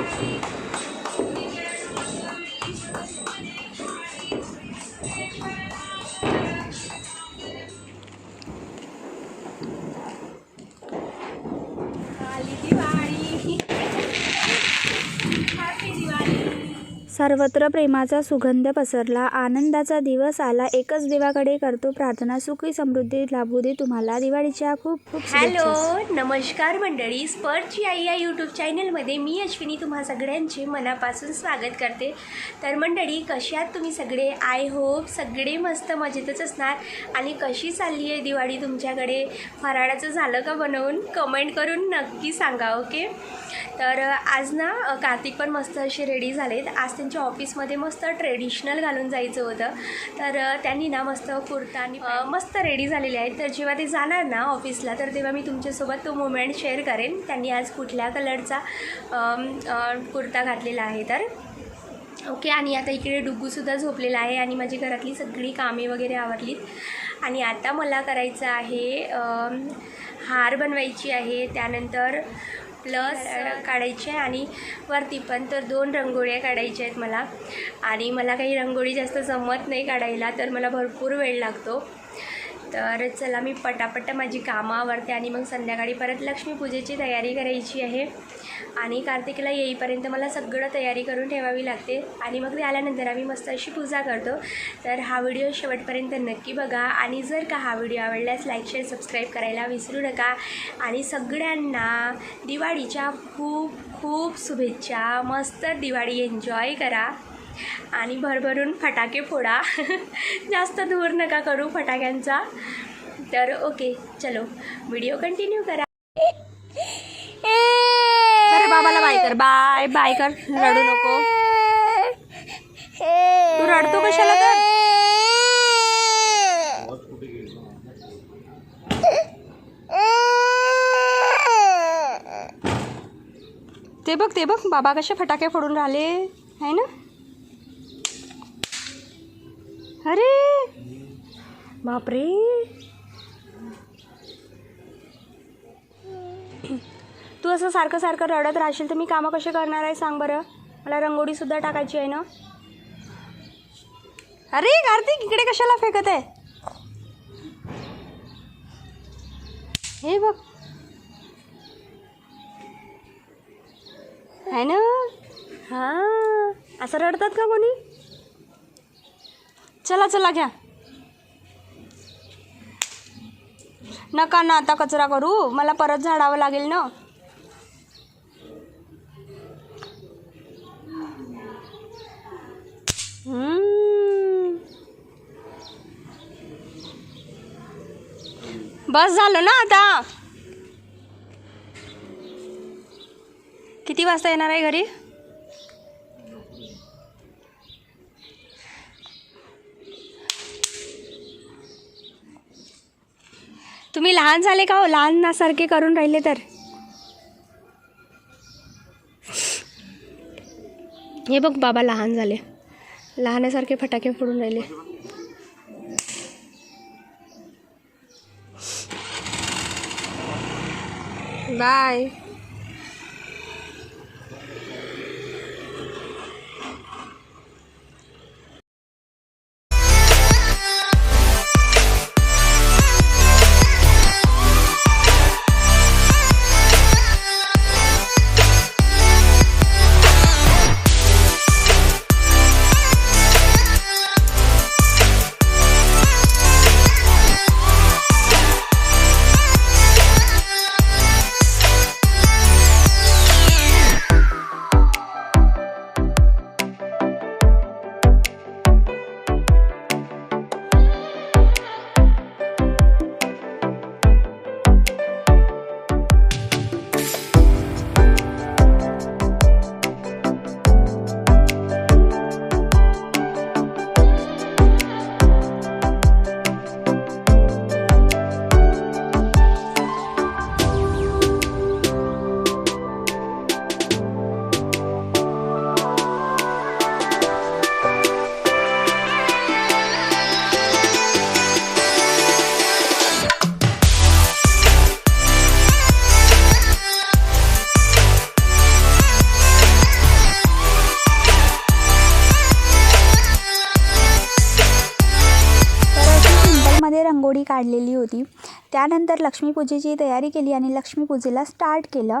आली सर्वत्र प्रेमाचा सुगंध पसरला. आनंदाचा दिवस आला. एकच देवाकडे करतो प्रार्थना. सुखी समृद्धी लाभू दे तुम्हाला. दिवाळीच्या खूप खूप हॅलो नमस्कार मंडळी. स्पर्टची आई या यूट्यूब चॅनलमध्ये मी अश्विनी तुम्हा सगळ्यांचे मनापासून स्वागत करते. तर मंडळी कशी आहात तुम्ही सगळे? आय होप सगळे मस्त मजेतच असणार. आणि कशी चालली आहे दिवाळी तुमच्याकडे? फराळाचं झालं का बनवून? कमेंट करून नक्की सांगा ओके तर आज ना कार्तिक पण मस्त असे रेडी झालेत. आज त्यांच्या ऑफिसमध्ये मस्त ट्रेडिशनल घालून जायचं होतं. तर त्यांनी ना मस्त कुर्ता आणि मस्त रेडी झालेले आहेत. तर जेव्हा ते जाणार ना ऑफिसला तर तेव्हा मी तुमच्यासोबत तो मोमेंट शेअर करेन. त्यांनी आज कुठल्या कलरचा कुर्ता घातलेला आहे तर. ओके आणि आता इकडे डुग्गूसुद्धा झोपलेला आहे आणि माझी घरातली सगळी कामे वगैरे आवरलीत. आणि आता मला करायचं आहे हार बनवायची आहे. त्यानंतर प्लस काढायची आहे आणि वरती पण तर दोन रंगोळ्या काढायच्या आहेत मला. आणि मला काही रंगोळी जास्त जमत नाही काढायला तर मला भरपूर वेळ लागतो. तर चला मी पटापट माझी कामं आवरते आणि मग संध्याकाळी परत लक्ष्मीपूजेची तयारी करायची आहे. आणि कार्तिकीला येईपर्यंत मला सगळं तयारी करून ठेवावी लागते. आणि मग ते आल्यानंतर आम्ही मस्त अशी पूजा करतो. तर हा व्हिडिओ शेवटपर्यंत नक्की बघा. आणि जर का हा व्हिडिओ आवडल्यास लाईक शेअर सबस्क्राईब करायला विसरू नका. आणि सगळ्यांना दिवाळीच्या खूप खूप शुभेच्छा. मस्त दिवाळी एन्जॉय करा. आणि भरभरून फटाके फोडा. जास्त धूर नका करू फटाक्यांचा. तर ओके चलो व्हिडिओ कंटिन्यू करा. अरे बाबाला बाय कर. बाय बाय कर. रडू नको. तू रडतो कशाला तर? ते बघ ते बघ बाबा कसे फटाके फोडून राहिले. आहे ना? अरे! बापरे! तू असं सारखं सारखं रडत राहशील तर मी कामं कसे करणार आहे सांग बरं? मला रंगोळीसुद्धा टाकायची आहे ना? अरे कार्तिक इकडे कशाला फेकत आहे? हे बघ. आहे ना? हां. असं रडतात का कोणी? चला चला घ्या. नका ना आता कचरा करू. मला परत झाडावं लागेल ना. बस झालं ना आता. किती वाजता येणार आहे घरी? तुम्ही लहान झाले का हो? लहानासारखे करून राहिले तर. हे बघ बाबा लहान झाले. लहानासारखे फटाके फोडून राहिले. बाय. रांगोळी काढलेली होती. त्यानंतर लक्ष्मीपूजेची तयारी केली आणि लक्ष्मीपूजेला स्टार्ट केलं.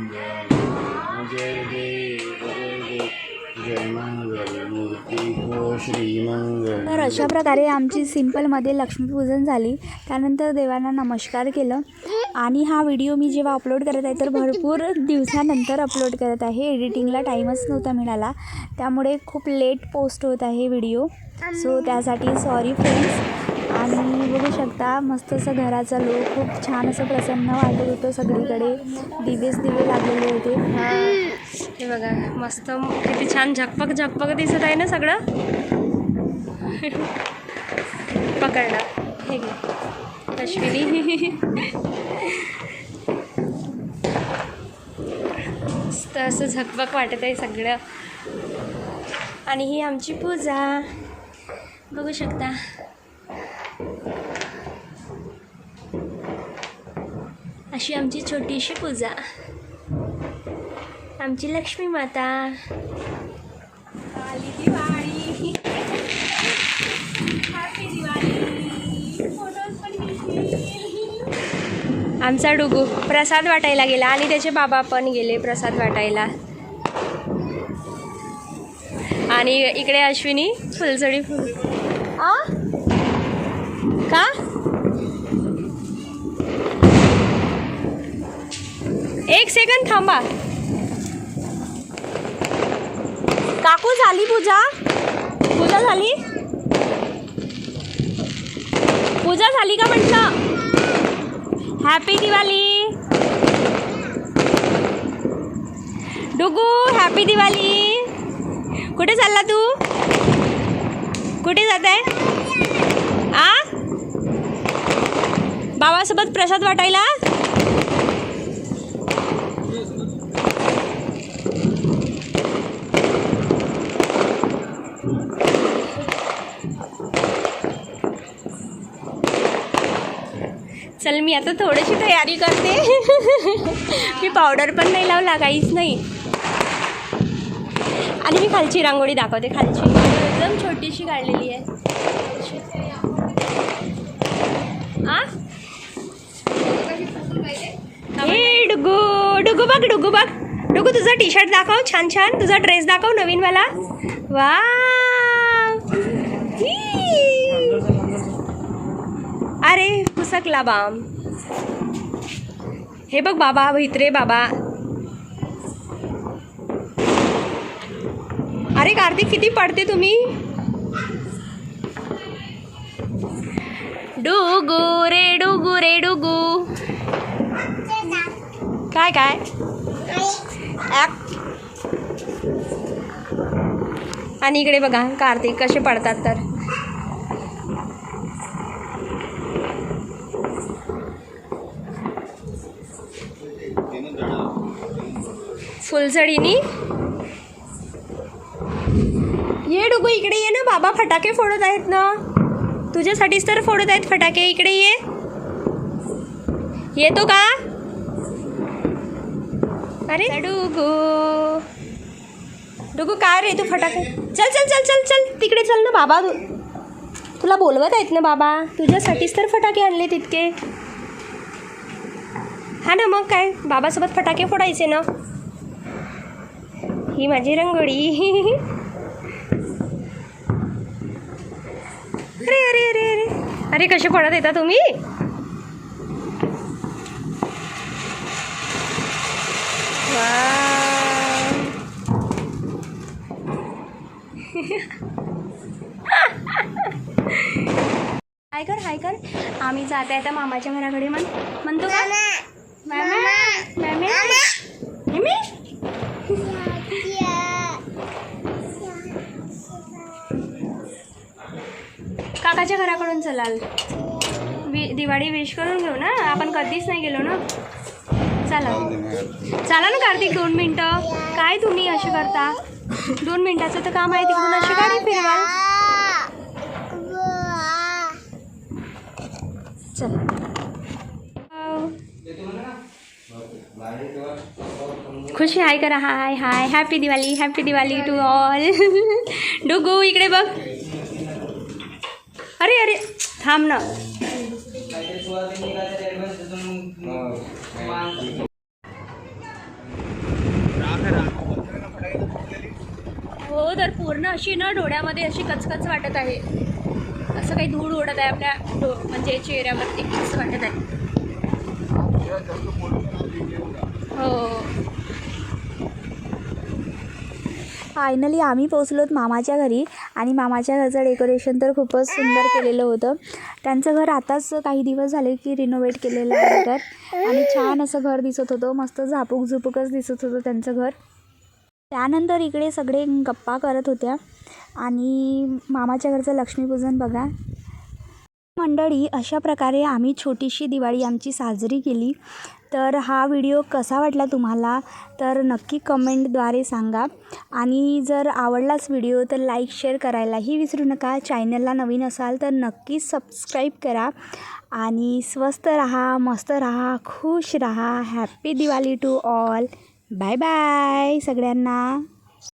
तर अशा प्रकारे आमची सिम्पलमध्ये लक्ष्मीपूजन झाली. त्यानंतर देवांना नमस्कार केलं. आणि हा व्हिडिओ मी जेव्हा अपलोड करत आहे तर भरपूर दिवसानंतर अपलोड करत आहे. एडिटिंगला टाईमच नव्हता मिळाला. त्यामुळे खूप लेट पोस्ट होत आहे व्हिडिओ. सो त्यासाठी सॉरी फ्रेंड्स आणि बघू शकता मस्त असं घराचा लूक खूप छान असं प्रसन्न वाटत होतं सगळीकडे. दिवेच दिवे लागलेले होते. हे. बघा मस्त किती छान झकपक झकपक दिसत आहे ना सगळं? पकडला. हे घे. अश्विनी. मस्त असं झकबक वाटत आहे सगळं. आणि ही आमची पूजा. बघू शकता. अशी आमची छोटीशी पूजा. आमची लक्ष्मी माता. आली दिवाळी हॅपी दिवाळी फोटोज पण घेशील. आमचा डुगू. प्रसाद वाटायला गेला. आणि त्याचे बाबा पण गेले प्रसाद वाटायला. आणि इकडे अश्विनी फुलझडी फुल आ? का? एक सेकंद थांबा. काकू झाली पूजा? पूजा झाली? पूजा झाली का म्हटलं? हॅपी दिवाळी डुगू हॅपी दिवाळी कुठे चालला तू? कुठे जात आहे आ? बाबासोबत प्रसाद वाटायला? चल मी आता थोडीशी तयारी करते. मी पावडर पण नाही लावला काहीच नाही. आणि मी खालची रांगोळी दाखवते खालची. एकदम छोटीशी काढलेली आहे. डुगू डुगू बघ डुगू बघ. डुगू तुझा टी शर्ट दाखव छान छान. तुझा ड्रेस दाखव नवीन मला वा अरे बाम हे बघ बाबा भित्रे बाबा. अरे कार्तिक किती पडते तुम्ही? डुगू रे डुगू रे डुगू. काय काय? आणि इकडे बघा कार्तिक कसे पडतात तर. फुलझडीनी? ये डुगू इकडे ये ना. बाबा फटाके फोडत आहेत ना. तुझ्यासाठीच तर फोडत आहेत फटाके. इकडे ये. येतो का? अरे डुगू. डुगू काय रे तू फटाके? चल चल चल चल चल. तिकडे चल ना बाबा. तुला बोलवत आहेत ना बाबा. तुझ्यासाठीच तर फटाके आणले तितके. हा ना मग काय? बाबासोबत फटाके फोडायचे ना. ही माझी रंगोळी. अरे अरे अरे अरे. अरे कसे पडत येता तुम्ही? वा हाय कर हाय कर. आम्ही जाते आता मामाच्या घराकडे म्हण म्हणतो का? मामा. मामा? काकाच्या घराकडून चलाल. वि दिवाळी विश करून घेऊ ना? आपण कधीच नाही गेलो ना? चला. चला ना कार्तिक दोन मिनटं. काय तुम्ही असे करता? दोन मिनटाचं तर काम आहे तिकडून असे गाडी फिरवाल. चला. खुशी हाय करा. Hi hi. Happy Diwali happy Diwali to all Dugu इकडे बघ. थांब ना. हो तर पूर्ण अशी ना डोळ्यामध्ये अशी कचकच वाटत आहे. असं काही धूळ उडत आहे आपल्या डो म्हणजे चेहऱ्यावरती असं वाटत आहे. हो. फायनली आम्ही पोचलो मामाच्या घरी. आणि मामाच्या घरचं डेकोरेशन तर खूपच सुंदर केलेलं होतं. त्यांचं घर आताच काही दिवस झाले की रिनोव्हेट केलेलं आहे तर आणि छान असं घर दिसत होतं. मस्त झापूक झुपूकच दिसत होतं त्यांचं घर. त्यानंतर इकडे सगळे गप्पा करत होत्या. आणि मामाच्या घरचं लक्ष्मीपूजन बघा. मंडळी अशा प्रकारे आम्ही छोटीशी दिवाळी आमची साजरी केली. तर हा व्हिडिओ कसा वाटला तुम्हाला? तर नक्की कमेंटद्वारे सांगा. आणि जर आवडलाच व्हिडिओ तर लाईक शेअर करायलाही विसरू नका. चॅनलला नवीन असाल तर नक्की सबस्क्राईब करा. आणि स्वस्त रहा मस्त रहा खुश रहा. Happy Diwali to all. Bye bye सगळ्यांना.